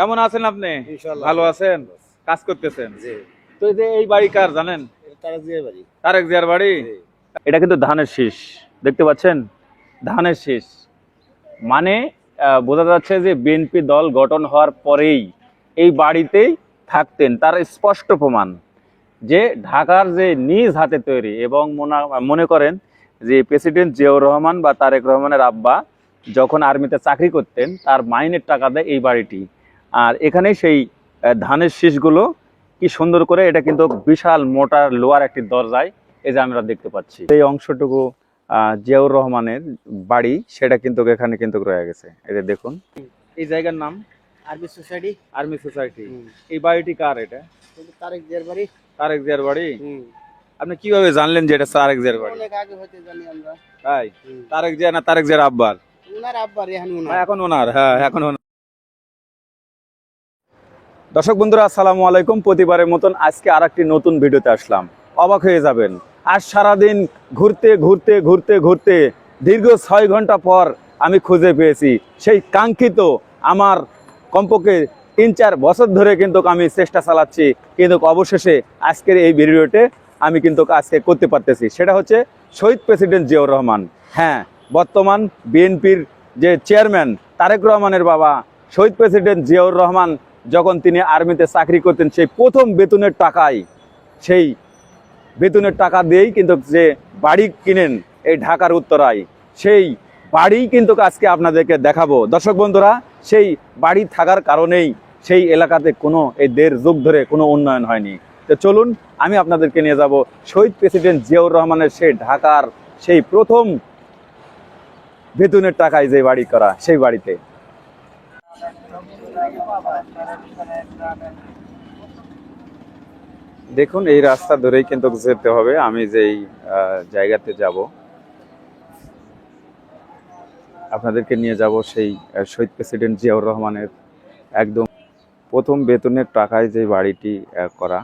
কেমন আছেন আপনি? ভালো আছেন? কাজ করতেছেন? তো এই বাড়ি কার জানেন? তারেক জিয়ার বাড়ি। এটা কিন্তু ধানের শীষ। দেখতে পাচ্ছেন? ধানের শীষ। মানে বোঝা যাচ্ছে যে বিএনপি দল গঠন হওয়ার পরেই এই বাড়িতেই থাকতেন। তার স্পষ্ট প্রমাণ যে ঢাকার যে নিজ হাতে তৈরি এবং মনে করেন যে প্রেসিডেন্ট জিয়াউর রহমান বা তারেক রহমানের আব্বা যখন আর্মিতে চাকরি করতেন তার মাইনের টাকা দেয় এই বাড়িটি। আর এখানে সেই ধানের শীষগুলো কি সুন্দর করে এটা কিন্তু বিশাল মোটা লোয়ার একটি দরজায় এই যে আমরা দেখতে পাচ্ছি। এই অংশটুকু জিয়াউর রহমানের বাড়ি সেটা কিন্তু এখানে কিন্তু রয়ে গেছে। এই যে দেখুন। এই জায়গার নাম? Army society. Army society. এই বাড়িটি কার এটা? তারেক দিয়ার বাড়ি। তারেক জিয়ার বাড়ি? আপনি কীভাবে জানলেন যে এটা তারেক জিয়ার বাড়ি? অনেক আগে হতে জানি আমরা। তাই? তারেক জিয়া না তারেক জিয়ার আব্বার? উনার আব্বার এখন হ্যাঁ, এখন ওনার হ্যাঁ এখন ওনার দর্শক বন্ধুরা, আসসালামু আলাইকুম। প্রতিবারের মতন আজকে আর একটি নতুন ভিডিওতে আসলাম। অবাক হয়ে যাবেন। আজ সারাদিন ঘুরতে ঘুরতে ঘুরতে ঘুরতে দীর্ঘ ছয় ঘণ্টা পর আমি খুঁজে পেয়েছি। সেই কাঙ্ক্ষিত আমার কমপক্ষে তিন চার বছর ধরে কিন্তু আমি চেষ্টা চালাচ্ছি। কিন্তু অবশেষে আজকের এই ভিডিওতে আমি কিন্তু আজকে করতে পারতেছি। সেটা হচ্ছে শহীদ প্রেসিডেন্ট জিয়াউর রহমান। হ্যাঁ বর্তমান বিএনপির যে চেয়ারম্যান তারেক রহমানের বাবা, শহীদ প্রেসিডেন্ট জিয়াউর রহমান যখন তিনি আর্মিতে চাকরি করতেন, সেই প্রথম বেতনের টাকায় সেই বেতনের টাকা দিয়েই কিন্তু যে বাড়ি কিনেন এই ঢাকার উত্তরায়, সেই বাড়ি কিন্তু আজকে আপনাদেরকে দেখাবো। দর্শক বন্ধুরা, সেই বাড়ি থাকার কারণেই সেই এলাকাতে কোনো এই দেড় যুগ ধরে কোনো উন্নয়ন হয়নি। তো চলুন, আমি আপনাদেরকে নিয়ে যাব শহীদ প্রেসিডেন্ট জিয়াউর রহমানের সেই ঢাকার সেই প্রথম বেতনের টাকায় যে বাড়ি করা, সেই বাড়িতে। দেখুন, এই রাস্তা ধরেই কিন্তু যেতে হবে। আমি যেই জায়গাতে যাব, আপনাদেরকে নিয়ে যাব সেই শহীদ প্রেসিডেন্ট জিয়াউর রহমানের একদম প্রথম বেতনের টাকায় যে বাড়িটি করা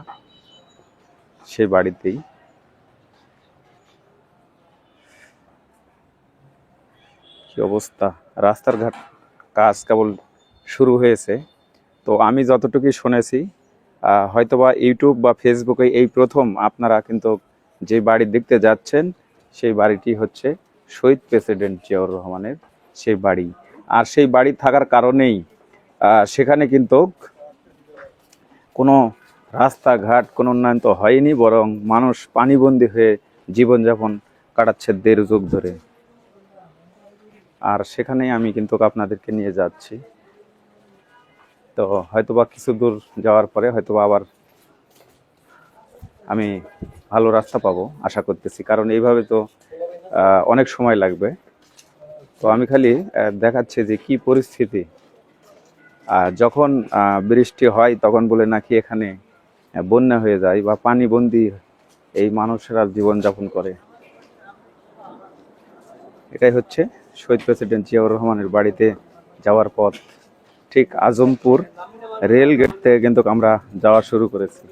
সেই বাড়িতেই। কি অবস্থা? রাস্তার ঘাট, কাজ কেবল শুরু হয়েছে। তো আমি যতটুকু শুনেছি হয়তোবা ইউটিউব বা ফেসবুকে এই প্রথম আপনারা কিন্তু যে বাড়ি দেখতে যাচ্ছেন, সেই বাড়িটি হচ্ছে শহীদ প্রেসিডেন্ট জিয়াউর রহমানের সেই বাড়ি। আর সেই বাড়ি থাকার কারণেই সেখানে কিন্তু কোনো রাস্তাঘাট, কোনো উন্নয়ন তো হয়নি, বরং মানুষ পানিবন্দী হয়ে জীবনযাপন কাটাচ্ছে দেড় যুগ ধরে। আর সেখানেই আমি কিন্তু আপনাদেরকে নিয়ে যাচ্ছি। তো হয়তোবা কিছু দূর যাওয়ার পরে হয়তোবা আবার আমি ভালো রাস্তা পাবো, আশা করতেছি। কারণ এইভাবে তো অনেক সময় লাগবে। তো আমি খালি দেখাচ্ছি যে কি পরিস্থিতি। আর যখন বৃষ্টি হয় তখন বলে নাকি এখানে বন্যা হয়ে যায় বা পানিবন্দি এই মানুষেরা জীবনযাপন করে। এটাই হচ্ছে শহীদ প্রেসিডেন্ট জিয়াউর রহমানের বাড়িতে যাওয়ার পথ। ঠিক আজমপুর রেল গেট থেকে কিন্তু আমরা যাওয়া শুরু করেছি।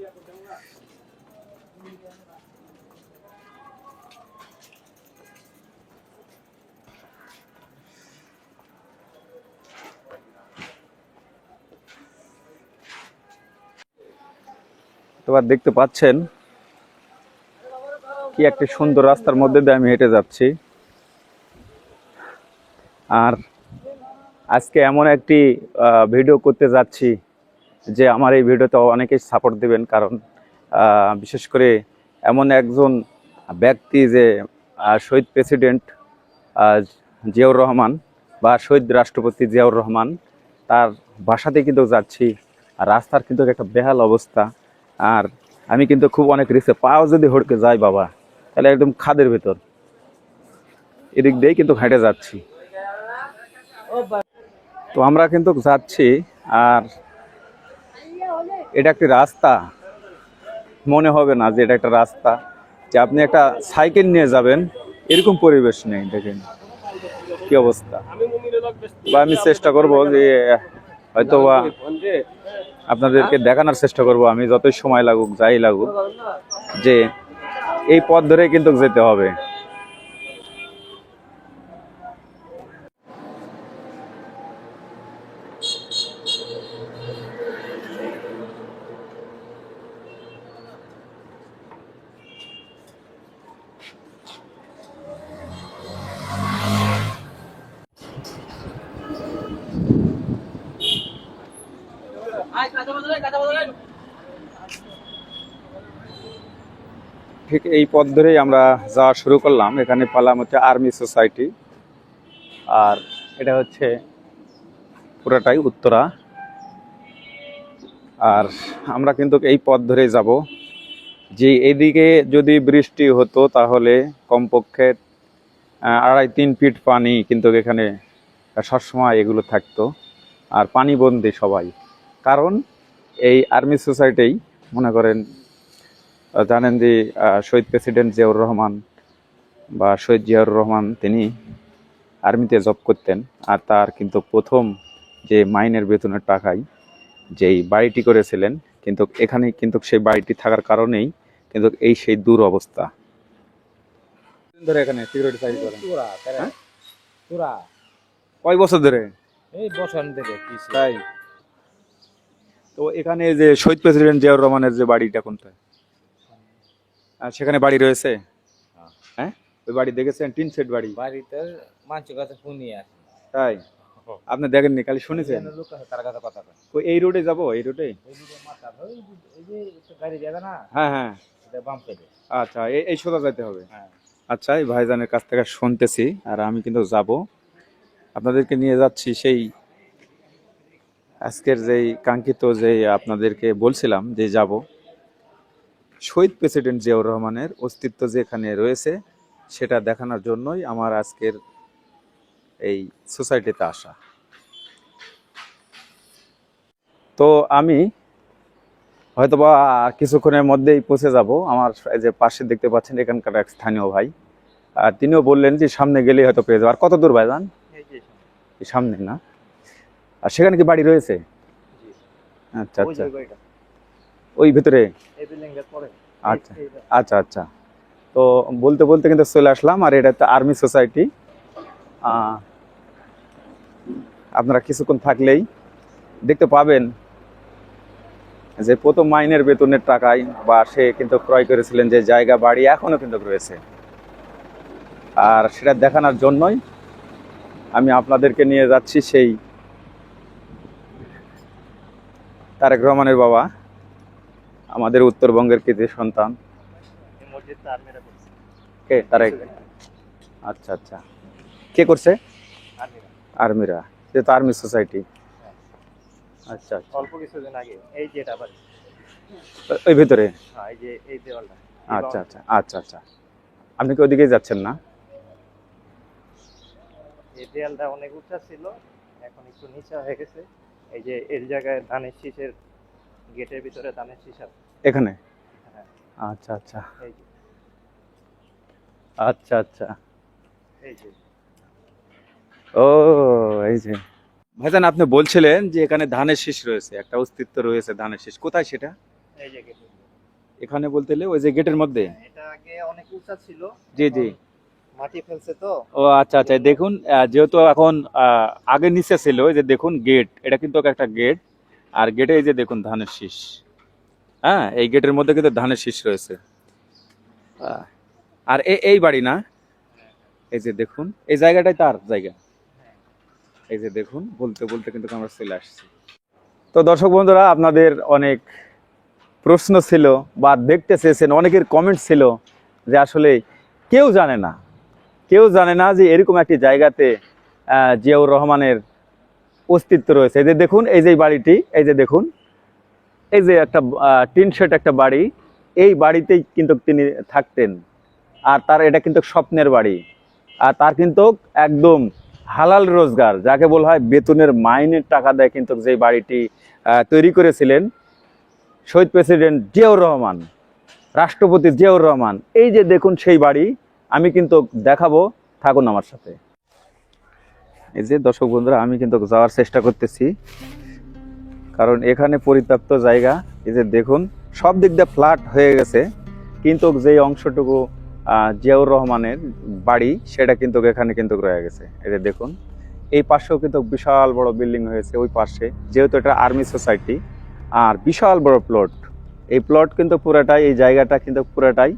তোমার দেখতে পাচ্ছেন কি একটি সুন্দর রাস্তার মধ্যে দিয়ে আমি হেঁটে যাচ্ছি। আর আজকে এমন একটি ভিডিও করতে যাচ্ছি যে আমার এই ভিডিওতে অনেকেই সাপোর্ট দেবেন। কারণ বিশেষ করে এমন একজন ব্যক্তি যে শহীদ প্রেসিডেন্ট জিয়াউর রহমান বা শহীদ রাষ্ট্রপতি জিয়াউর রহমান, তার বাসাতে কিন্তু যাচ্ছি। আর রাস্তার কিন্তু একটা বেহাল অবস্থা। আর আমি কিন্তু খুব অনেক রিক্সে পাও যদি হড়কে যায় বাবা, তাহলে একদম খাদের ভেতর। এদিক দিয়েই কিন্তু হেঁটে যাচ্ছি। তো আমরা কিন্তু যাচ্ছি, আর এটা একটি রাস্তা। মনে হবে না যে এটা একটা রাস্তা, যে আপনি একটা সাইকেল নিয়ে যাবেন, এরকম পরিবেশ নেই, দেখেন। কি অবস্থা? বা আমি চেষ্টা করব যে হয়তো বা আপনাদেরকে দেখানোর চেষ্টা করব আমি, যতই সময় লাগুক, যাই লাগুক, যে এই পথ ধরে কিন্তু যেতে হবে। ঠিক এই পথ ধরেই আমরা যাওয়া শুরু করলাম। এখানে পালাম হচ্ছে আর্মি সোসাইটি। আর এটা হচ্ছে পুরাটাই উত্তরা। আর আমরা কিন্তু এই পথ ধরেই যাব। যে এদিকে যদি বৃষ্টি হতো তাহলে কমপক্ষে আড়াই তিন ফিট পানি কিন্তু এখানে সবসময় এগুলো থাকতো। আর পানিবন্দি সবাই। কারণ এই আর্মি সোসাইটি মনে করেন জানেন যে শহীদ প্রেসিডেন্ট জিয়াউর রহমান বা শহীদ জিয়াউর রহমান তিনি আর্মিতে জব করতেন আর তার কিন্তু প্রথম যে মাইনের বেতনের টাকায় যেই বাড়িটি করেছিলেন কিন্তু এখানে কিন্তু সেই বাড়িটি থাকার কারণেই কিন্তু এই সেই দূর অবস্থা। ধরে এখানে সিকিউরিটি সার্ভিস করেন। হ্যাঁ? কয় বছর ধরে? এই বছর থেকে তাই? তো এখানে যে শহীদ প্রেসিডেন্ট জিয়াউর রহমানের যে বাড়িটা কোনটায় আর সেখানে বাড়ি রয়েছে? হ্যাঁ। হ্যাঁ? ওই বাড়ি দেখেছেন? টিন সেট বাড়ি। বাড়িতে মানুষের কাছে শুনি তাই? আপনি দেখেননি খালি শুনেছেন? লোক তার কাছে কথা কয়। ওই এই রোডে যাব এই রোডে? এই দুটো মাথা ওই যে- এই যে একটা গাড়ি যাবে না? হ্যাঁ হ্যাঁ। এটা বাম সাইডে। আচ্ছা এই এই সোজা যাইতে হবে। হ্যাঁ। আচ্ছা এই ভাইজানের কাছ থেকে শুনতেছি আর আমি কিন্তু যাব। আপনাদেরকে নিয়ে যাচ্ছি সেই আজকের যেই কাঙ্ক্ষিত যে আপনাদেরকে বলছিলাম যে যাব, শহীদ প্রেসিডেন্ট জিয়াউর রহমানের অস্তিত্ব যে এখানে রয়েছে, সেটা দেখানোর জন্যই আমার আজকের এই সোসাইটিতে আসা। তো আমি হয়তোবা কিছুক্ষণের মধ্যেই পৌঁছে যাব। আমার যে পাশে দেখতে পাচ্ছেন এখানকার এক স্থানীয় ভাই। আর তিনিও বললেন যে সামনে গেলেই হয়তো পেয়ে যাব। আর কত দূর ভাই যান? সামনে না? আর সেখানে কি বাড়ি রয়েছে? আচ্ছা আচ্ছা। ওই ভিতরে? পরে। আচ্ছা আচ্ছা আচ্ছা। তো বলতে বলতে কিন্তু চলে আসলাম আর এটা তো আর্মি সোসাইটি আপনারা কিছুক্ষণ থাকলেই দেখতে পাবেন যে প্রথম মাইনের বেতনের টাকায় বা সে কিন্তু ক্রয় করেছিলেন যে জায়গা বাড়ি এখনও কিন্তু রয়েছে। আর সেটা দেখানোর জন্যই আমি আপনাদেরকে নিয়ে যাচ্ছি সেই তারেক রহমানের বাবা আমাদের উত্তরবঙ্গের কৃতি সন্তান। কে? তারেক? আচ্ছা আচ্ছা। কে করছে? আর্মিরা। সে তো আর্মি সোসাইটি। আচ্ছা আচ্ছা। অল্প কিছুদিন আগে এই যে ওই ভিতরে? হ্যাঁ এই যে এই দেওয়ালটা। আচ্ছা আচ্ছা আচ্ছা আচ্ছা। আপনি কি ওদিকে যাচ্ছেন না? এই দেয়ালটা অনেক উঁচা ছিল এখন একটু নিচা হয়ে গেছে। এই যে এর জায়গায় ধানের শীষের গেটের ভিতরে ধানের শীষ আছে। এখানে? হ্যাঁ। আচ্ছা আচ্ছা। এই যে। আচ্ছা আচ্ছা। এই যে। ও এই যে। ভাইজান আপনি বলছিলেন যে এখানে ধানের শীষ রয়েছে একটা অস্তিত্ব রয়েছে ধানের শীষ। কোথায় সেটা? এই যে এখানে বলতে গেলে ওই যে গেটের মধ্যে? এটা আগে অনেক উঁচা ছিল। জি জি। মাটি ফেলছে তো। ও আচ্ছা আচ্ছা দেখুন যেহেতু এখন আগে নিচে ছিল এই যে দেখুন গেট এটা কিন্তু একটা গেট আর গেটে এই যে দেখুন ধানের শীষ। হ্যাঁ এই গেটের মধ্যে কিন্তু ধানের শীষ রয়েছে। আর এই বাড়ি না এই যে দেখুন এই জায়গাটাই তার জায়গা। এই যে দেখুন বলতে বলতে কিন্তু আমরা চলে আসছি। তো দর্শক বন্ধুরা আপনাদের অনেক প্রশ্ন ছিল বা দেখতে চেয়েছেন অনেকের কমেন্ট ছিল যে আসলে কেউ জানে না। কেউ জানে না যে এরকম একটি জায়গাতে জিয়াউর রহমানের অস্তিত্ব রয়েছে। এই যে দেখুন, এই যে বাড়িটি, এই যে দেখুন, এই যে একটা টিন শেড একটা বাড়ি, এই বাড়িতেই কিন্তু তিনি থাকতেন। আর তার, এটা কিন্তু স্বপ্নের বাড়ি। আর তার কিন্তু একদম হালাল রোজগার, যাকে বলা হয় বেতনের মাইনের টাকা দেয় কিন্তু যে বাড়িটি তৈরি করেছিলেন শহীদ প্রেসিডেন্ট জিয়াউর রহমান, রাষ্ট্রপতি জিয়াউর রহমান। এই যে দেখুন সেই বাড়ি আমি কিন্তু দেখাবো, থাকুন আমার সাথে। এই যে দর্শক বন্ধুরা, আমি কিন্তু যাওয়ার চেষ্টা করতেছি। কারণ এখানে পরিত্যক্ত জায়গা, এই যে দেখুন, সব দিক দিয়ে ফ্ল্যাট হয়ে গেছে। কিন্তু যেই অংশটুকু জিয়াউর রহমানের বাড়ি, সেটা কিন্তু এখানে কিন্তু রয়ে গেছে। এই যে দেখুন, এই পাশেও কিন্তু বিশাল বড় বিল্ডিং হয়েছে ওই পাশে। যেহেতু এটা আর্মি সোসাইটি, আর বিশাল বড় প্লট এই প্লট কিন্তু পুরাটাই, এই জায়গাটা কিন্তু পুরাটাই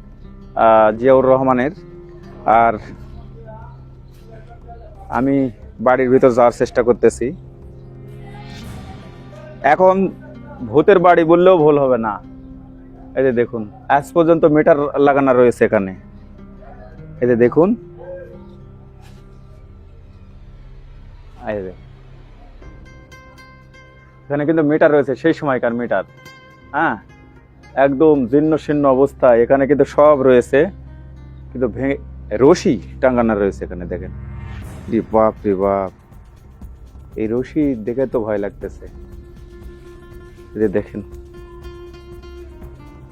জিয়াউর রহমানের আর আমি বাড়ির ভিতর যাওয়ার চেষ্টা করতেছি। এখন ভূতের বাড়ি বললেও ভুল হবে না। এই যে দেখুন, আজ পর্যন্ত মিটার লাগানো রয়েছে এখানে। এই যে দেখুন। এখানে কিন্তু মিটার রয়েছে, সেই সময়কার মিটার। হ্যাঁ একদম জীর্ণ শীর্ণ অবস্থা এখানে কিন্তু সব রয়েছে। কিন্তু ভেঙে রশি টাঙ্গানো রয়েছে এখানে, দেখেন। বাপ রে বাপ। এই রশি দেখে তো ভয় লাগতেছে। যে দেখেন,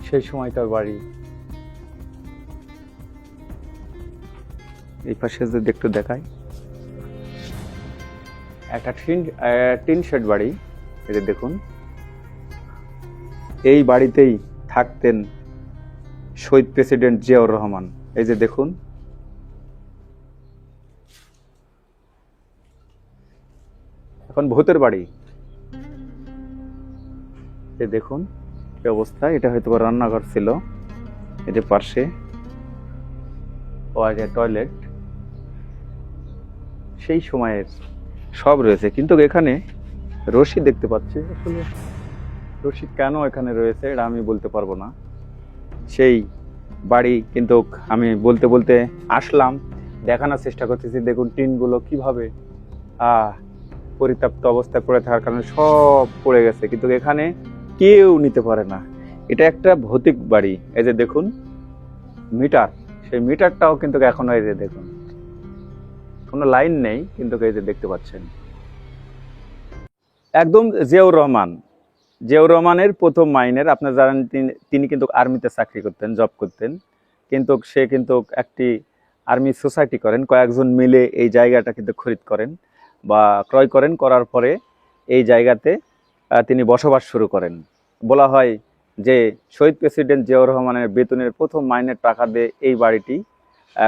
সেই সময়কার বাড়ি। এই পাশে যদি একটু দেখাই। একটা টিন টিন শেড বাড়ি যে দেখুন। এই বাড়িতেই থাকতেন শহীদ প্রেসিডেন্ট জিয়াউর রহমান। এই যে দেখুন এখন ভূতের বাড়ি। এই দেখুন, কি অবস্থা। এটা হয়তো রান্নাঘর ছিল। যে পাশে। ও আর টয়লেট। সেই সময়ের সব রয়েছে। কিন্তু এখানে রশি দেখতে পাচ্ছি। আসলে রশি কেন এখানে রয়েছে এটা আমি বলতে পারব না। সেই বাড়ি কিন্তু আমি বলতে বলতে আসলাম। দেখানোর চেষ্টা করতেছি। দেখুন, টিনগুলো কীভাবে আহ পরিত্যক্ত অবস্থায় পড়ে থাকার কারণে সব পড়ে গেছে। কিন্তু এখানে কেউ নিতে পারে না। এটা একটা ভৌতিক বাড়ি। এই যে দেখুন, মিটার। সেই মিটারটাও কিন্তু এখনও এই যে দেখুন। কোনো লাইন নেই, কিন্তু এই যে দেখতে পাচ্ছেন। একদম জিয়াউর রহমান। জিয়াউর রহমানের প্রথম মাইনের, আপনারা জানেন তিনি কিন্তু আর্মিতে চাকরি করতেন, জব করতেন। কিন্তু সে কিন্তু একটি আর্মি সোসাইটি করেন, কয়েকজন মিলে এই জায়গাটা কিন্তু খরিদ করেন। বা ক্রয় করেন, করার পরে এই জায়গাতে তিনি বসবাস শুরু করেন। বলা হয় যে শহীদ প্রেসিডেন্ট জিয়াউর রহমানের বেতনের প্রথম মাইনের টাকা দিয়ে এই বাড়িটি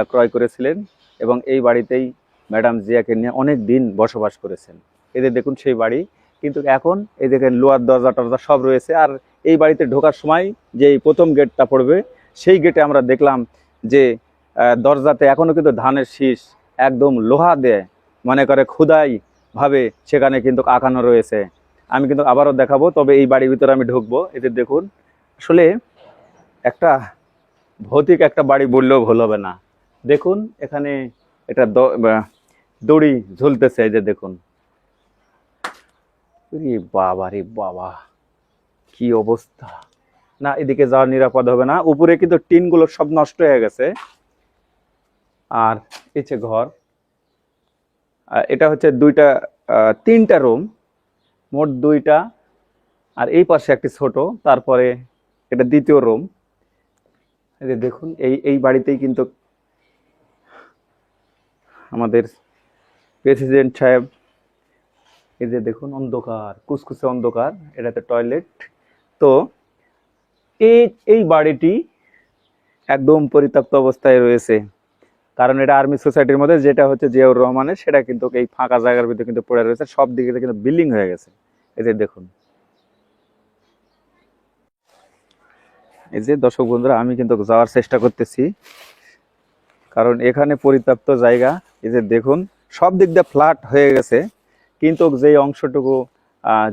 ক্রয় করেছিলেন এবং এই বাড়িতেই ম্যাডাম জিয়াকে নিয়ে অনেক দিন বসবাস করেছেন। এদের দেখুন সেই বাড়ি, কিন্তু এখন এই দেখেন লোয়ার দরজা টরজা সব রয়েছে আর এই বাড়িতে ঢোকার সময় যে প্রথম গেটটা পড়বে, সেই গেটে আমরা দেখলাম যে দরজাতে এখনও কিন্তু ধানের শীষ একদম লোহা দেয় মনে করে খুদাই ভাবে সেখানে কিন্তু আঁকানো রয়েছে। আমি কিন্তু আবারও দেখাবো, তবে এই বাড়ির ভিতরে আমি ঢুকবো। এতে দেখুন, আসলে একটা ভৌতিক একটা বাড়ি বললেও ভুল হবে না। দেখুন, এখানে এটা দড়ি ঝুলতেছে, এই যে দেখুন। বাবা রে বাবা, কি অবস্থা। না, এদিকে যাওয়া নিরাপদ হবে না। উপরে কিন্তু টিনগুলো সব নষ্ট হয়ে গেছে। আর এছে ঘর এটা হচ্ছে দুইটা তিনটা রুম মোট দুইটা। আর এই পাশে একটি ছোট, তারপরে এটা দ্বিতীয় রুম এই যে দেখুন, এই এই বাড়িতেই কিন্তু আমাদের প্রেসিডেন্ট সাহেব, এই যে দেখুন, অন্ধকার, কুসকুসে অন্ধকার, এটাতে টয়লেট তো এই এই বাড়িটি একদম পরিত্যক্ত অবস্থায় রয়েছে। কারণ এটা আর্মি সোসাইটির মধ্যে যেটা হচ্ছে জিয়াউর রহমানের, সেটা কিন্তু এই ফাঁকা জায়গার ভিতরে কিন্তু পড়ে রয়েছে। সব দিকে কিন্তু বিল্ডিং হয়ে গেছে। এই যে দেখুন। এই যে দর্শক বন্ধুরা, আমি কিন্তু যাওয়ার চেষ্টা করতেছি। কারণ এখানে পরিত্যক্ত জায়গা, এই যে দেখুন, সব দিক দিয়ে ফ্ল্যাট হয়ে গেছে। কিন্তু যে অংশটুকু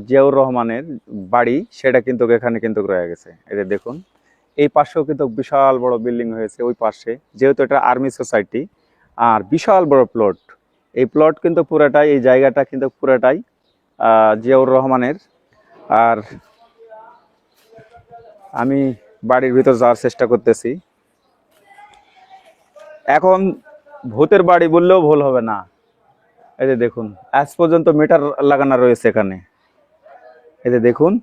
জিয়াউর রহমানের বাড়ি, সেটা কিন্তু এখানে কিন্তু রয়ে গেছে। এই যে দেখুন। এই পাশেও কিন্তু বিশাল বড় বিল্ডিং হয়েছে ওই পাশে, যেহেতু এটা আর্মি সোসাইটি। আর বিশাল বড় প্লট, এই প্লট কিন্তু পুরাটাই, এই জায়গাটা কিন্তু পুরাটাই জিয়াউর রহমানের। আর আমি বাড়ির ভিতর যাওয়ার চেষ্টা করতেছি। এখন ভূতের বাড়ি বললেও ভুল হবে না। এই যে দেখুন, আজ পর্যন্ত মিটার লাগানো রয়েছে এখানে। এই যে দেখুন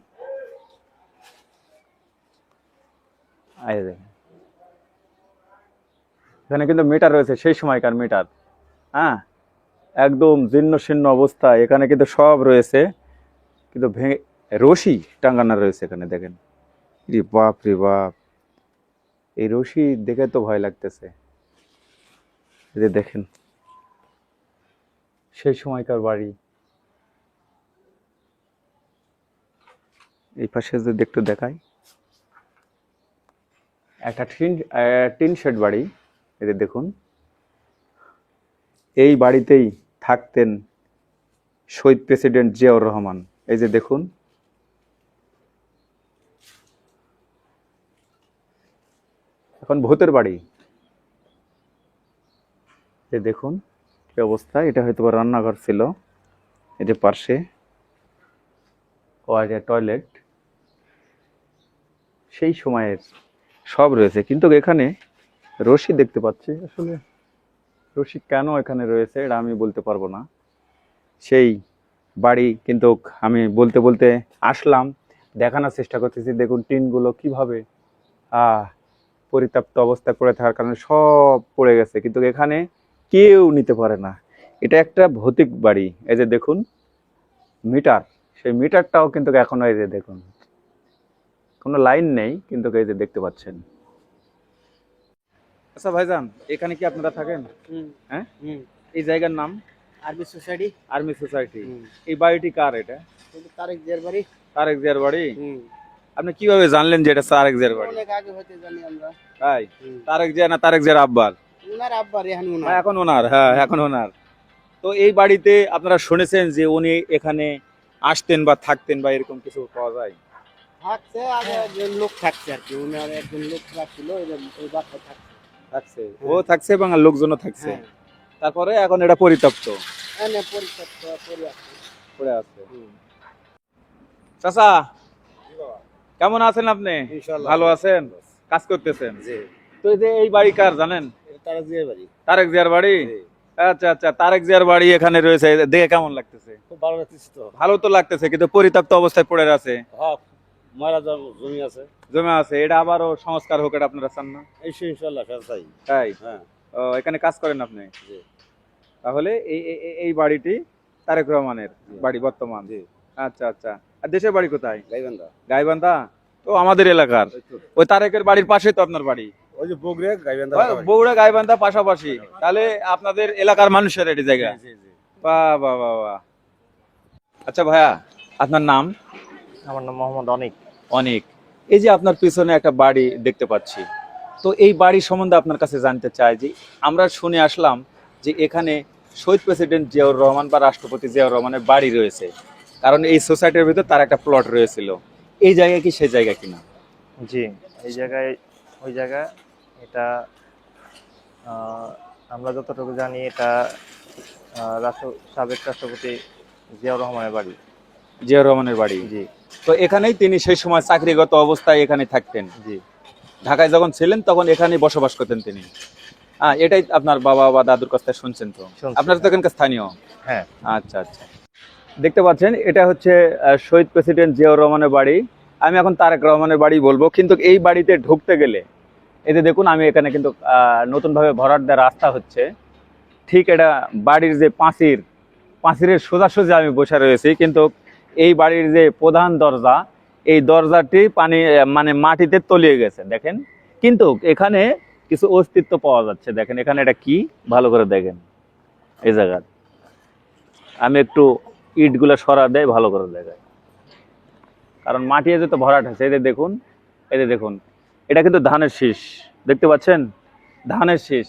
এখানে কিন্তু মিটার রয়েছে, সেই সময়কার মিটার। হ্যাঁ? একদম জীর্ণ শীর্ণ অবস্থা, এখানে কিন্তু সব রয়েছে। কিন্তু ভেঙে, রশি টাঙ্গানা রয়েছে এখানে, দেখেন। রে বাপ রে বাপ। এই রশি দেখে তো ভয় লাগতেছে। যে দেখেন। সেই সময়কার বাড়ি। এই পাশে যদি একটু দেখাই। একটা টিন টিন শেড বাড়ি এদের দেখুন। এই বাড়িতেই থাকতেন শহীদ প্রেসিডেন্ট জিয়াউর রহমান। এই যে দেখুন। এখন ভূতের বাড়ি। এ দেখুন, কি অবস্থা। এটা হয়তো রান্নাঘর ছিল। এই যে পার্শ্বে। ও টয়লেট। সেই সময়ের সব রয়েছে। কিন্তু এখানে রশি দেখতে পাচ্ছি। আসলে রশি কেন এখানে রয়েছে এটা আমি বলতে পারব না। সেই বাড়ি কিন্তু আমি বলতে বলতে আসলাম, দেখানোর চেষ্টা করতেছি, দেখুন টিনগুলো কীভাবে, আহ, পরিত্যক্ত অবস্থায় পড়ে থাকার কারণে সব পড়ে গেছে। কিন্তু এখানে কেউ নিতে পারে না। এটা একটা ভৌতিক বাড়ি। এই যে দেখুন, মিটার। সেই মিটারটাও কিন্তু এখনও এই যে দেখুন কোনো লাইন নেই কিন্তু এই যে দেখতে পাচ্ছেন। আচ্ছা ভাইজান এখানে কি আপনারা থাকেন? হ্যাঁ? এই জায়গার নাম? আরবি সোসাইটি। Army society. এই বাড়িটি কার এটা? তারেক জিয়ার বাড়ি। তারেক জিয়ার বাড়ি? আপনি কীভাবে জানলেন যে এটা তারেক জিয়ার বাড়ি? অনেক আগে হতে জানি আমরা। তাই? তারেক জিয়া না তারেক জিয়ার আব্বার? উনার আব্বার এখন হ্যাঁ, উনার এখন ওনার হ্যাঁ এখন ওনার তো এই বাড়িতে আপনারা শুনেছেন যে উনি এখানে আসতেন বা থাকতেন বা এরকম কিছু পাওয়া যায়? থাকছে আগে একজন লোক থাকছে আর কি। উনার একজন লোক রাখছিল ওই বাসায় থাকছে। থাকছে। ও থাকছে এবং লোকজনও থাকছে। হ্যাঁ। তারপরে এখন এটা পরিত্যক্ত? পরিত্যক্ত পড়ে আছে। চাচা কেমন আছেন আপনি? ভালো আছেন? কাজ করতেছেন? তো এই যে এই বাড়ি কার জানেন? তারেক জিয়ার বাড়ি। তারেক জিয়ার বাড়ি? আচ্ছা আচ্ছা তারেক জিয়ার বাড়ি এখানে রয়েছে। দেখে কেমন লাগতেছে? খুব ভালো লাগতেছে তো। ভালো তো লাগতেছে কিন্তু পরিত্যক্ত অবস্থায় পড়ে আছে। মারা জমি আছে। জমে আছে এটা আবারও সংস্কার হোক এটা আপনারা চান না? এই ইনশাল্লাহ চাই। তাই? হ্যাঁ। এখানে কাজ করেন আপনি? তাহলে এই এই- বাড়িটি তারেক রহমানের বাড়ি বর্তমান। আচ্ছা আচ্ছা। আর দেশের বাড়ি কোথায়? গাইবান্ধা। গাইবান্ধা? তো আমাদের এলাকার। ওই তারেকের বাড়ির পাশে তো আপনার বাড়ি। ওই যে বগরে গাইবান্ধা বগুড়া গাইবান্ধা পাশাপাশি। তাহলে আপনাদের এলাকার মানুষের এটি জায়গা। বাহ বাহ বাহ। আচ্ছা ভাইয়া আপনার নাম? আমার নাম মোহাম্মদ অনিক। অনেক। এই যে আপনার পিছনে একটা বাড়ি দেখতে পাচ্ছি তো এই বাড়ি সম্বন্ধে আপনার কাছে জানতে চাই যে আমরা শুনে আসলাম যে এখানে শহীদ প্রেসিডেন্ট জিয়াউর রহমান বা রাষ্ট্রপতি জিয়াউর রহমানের বাড়ি রয়েছে। কারণ এই সোসাইটির ভিতর তার একটা প্লট রয়েছিল। এই জায়গায় কি সেই জায়গা কিনা? জি এই জায়গায় ওই জায়গা এটা আমরা যতটুকু জানি এটা রাষ্ট্র সাবেক রাষ্ট্রপতি জিয়াউর রহমানের বাড়ি। জিয়াউর রহমানের বাড়ি। জি। তো এখানেই তিনি সেই সময় চাকরিগত অবস্থায় এখানে থাকতেন। জি। ঢাকায় যখন ছিলেন তখন এখানেই বসবাস করতেন তিনি। হ্যাঁ এটাই আপনার বাবা বা দাদুর কাছ থেকে শুনছেন তো? আপনার তো এখানকার স্থানীয়? হ্যাঁ। আচ্ছা আচ্ছা। দেখতে পাচ্ছেন এটা হচ্ছে শহীদ প্রেসিডেন্ট জিয়াউর রহমানের বাড়ি। আমি এখন তারেক রহমানের বাড়ি বলব কিন্তু এই বাড়িতে ঢুকতে গেলে এতে দেখুন আমি এখানে কিন্তু নতুনভাবে ভরাট দেওয়া রাস্তা হচ্ছে। ঠিক এটা বাড়ির যে পাঁচির পাঁচিরের সোজাসুজি আমি বসে রয়েছি কিন্তু এই বাড়ির যে প্রধান দরজা, এই দরজাটি পানি মানে মাটিতে তলিয়ে গেছে, দেখেন। কিন্তু এখানে কিছু অস্তিত্ব পাওয়া যাচ্ছে, দেখেন এখানে এটা কি? ভালো করে দেখেন, এই জায়গার আমি একটু ইটগুলো সরা দেয় ভালো করে দেখায় কারণ মাটি যে তো ভরাট আছে এদের দেখুন এদের দেখুন, এটা কিন্তু ধানের শীষ, দেখতে পাচ্ছেন? ধানের শীষ।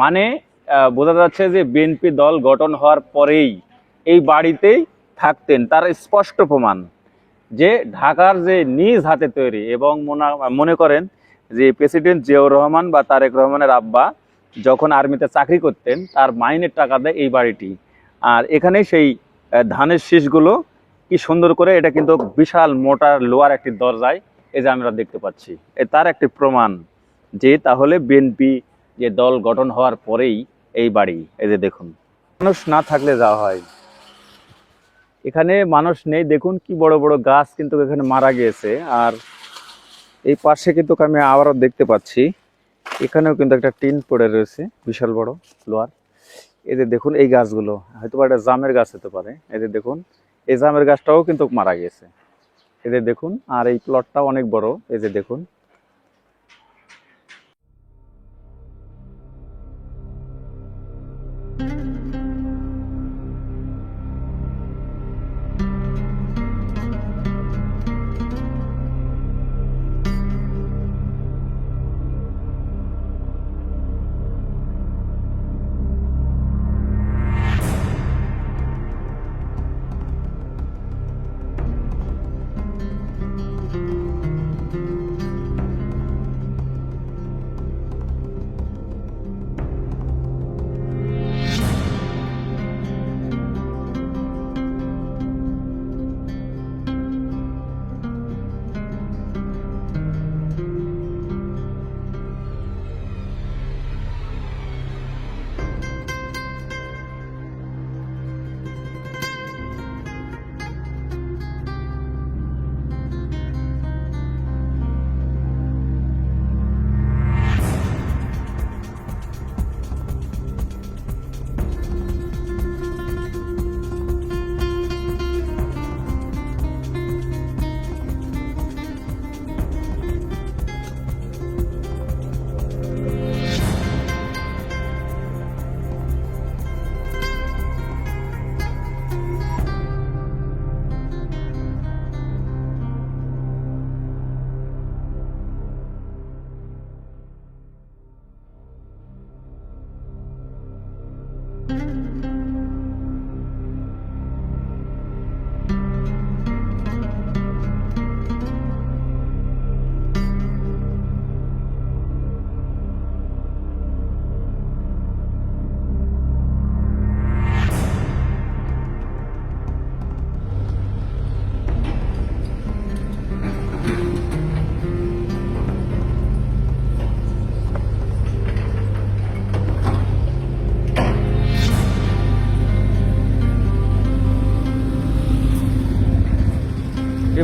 মানে বোঝা যাচ্ছে যে বিএনপি দল গঠন হওয়ার পরেই এই বাড়িতেই থাকতেন, তার স্পষ্ট প্রমাণ যে ঢাকার যে নিজ হাতে তৈরি এবং মোনা- করেন যে প্রেসিডেন্ট জিয়াউর রহমান বা তারেক রহমানের আব্বা যখন আর্মিতে চাকরি করতেন, তার মাইনের টাকা দেয় এই বাড়িটি। আর এখানে সেই ধানের শীষগুলো কি সুন্দর করে, এটা কিন্তু বিশাল মোটা লোয়ার একটি দরজায় এই যে আমরা দেখতে পাচ্ছি। তার একটি প্রমাণ যে তাহলে বিএনপি যে দল গঠন হওয়ার পরেই এই বাড়ি, এই যে দেখুন। মানুষ না থাকলে যাওয়া হয়। এখানে মানুষ নেই। দেখুন কি বড় বড় গাছ কিন্তু এখানে মারা গিয়েছে। আর এই পাশে কিন্তু আমি আবারও দেখতে পাচ্ছি। এখানেও কিন্তু একটা টিন পড়ে রয়েছে, বিশাল বড় লোয়ার যে দেখুন এই গাছগুলো হয়তো এটা জামের গাছ হতে পারে। যে দেখুন, এই জামের গাছটাও কিন্তু মারা গেছে এদের দেখুন, আর এই প্লটটাও অনেক বড়। যে দেখুন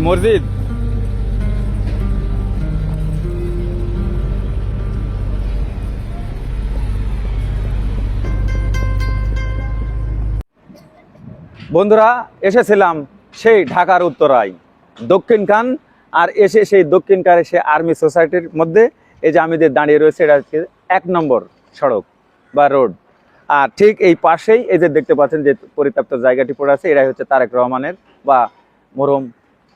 মসজিদ? বন্ধুরা, এসেছিলাম সেই ঢাকার উত্তরায়। দক্ষিণ খান, আর এসে সেই দক্ষিণ কারে সে আর্মি সোসাইটির মধ্যে এই যে আমি যে দাঁড়িয়ে রয়েছে, এটা হচ্ছে এক নম্বর সড়ক বা রোড। আর ঠিক এই পাশেই এই যে দেখতে পাচ্ছেন যে পরিত্যক্ত জায়গাটি পড়ে আছে, এটাই হচ্ছে তারেক রহমানের বা মরম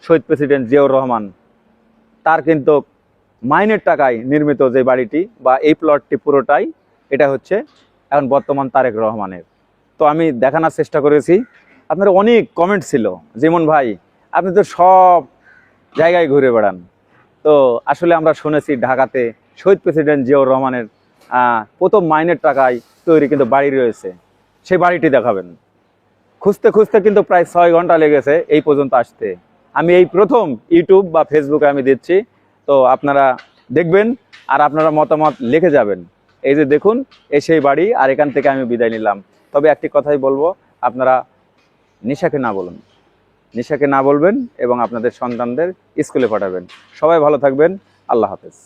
শহীদ প্রেসিডেন্ট জিয়াউর রহমান, তার কিন্তু মাইনের টাকায় নির্মিত যে বাড়িটি বা এই প্লটটি পুরোটাই, এটা হচ্ছে এখন বর্তমান তারেক রহমানের। তো আমি দেখানোর চেষ্টা করেছি। আপনার অনেক কমেন্ট ছিল, যেমন ভাই, আপনি তো সব জায়গায় ঘুরে বেড়ান। তো আসলে আমরা শুনেছি ঢাকাতে শহীদ প্রেসিডেন্ট জিয়াউর রহমানের প্রথম মাইনের টাকায় তৈরি কিন্তু বাড়ি রয়েছে। সেই বাড়িটি দেখাবেন। খুঁজতে খুঁজতে কিন্তু প্রায় ছয় ঘণ্টা লেগেছে এই পর্যন্ত আসতে। আমি এই প্রথম ইউটিউব বা ফেসবুকে আমি দিচ্ছি। তো আপনারা দেখবেন আর আপনারা মতামত লিখে যাবেন। এই যে দেখুন, এই সেই বাড়ি আর এখান থেকে আমি বিদায় নিলাম। তবে একটি কথাই বলব, আপনারা নিশাকে না বলুন। নিশাকে না বলবেন এবং আপনাদের সন্তানদের স্কুলে পাঠাবেন। সবাই ভালো থাকবেন। আল্লাহ হাফেজ।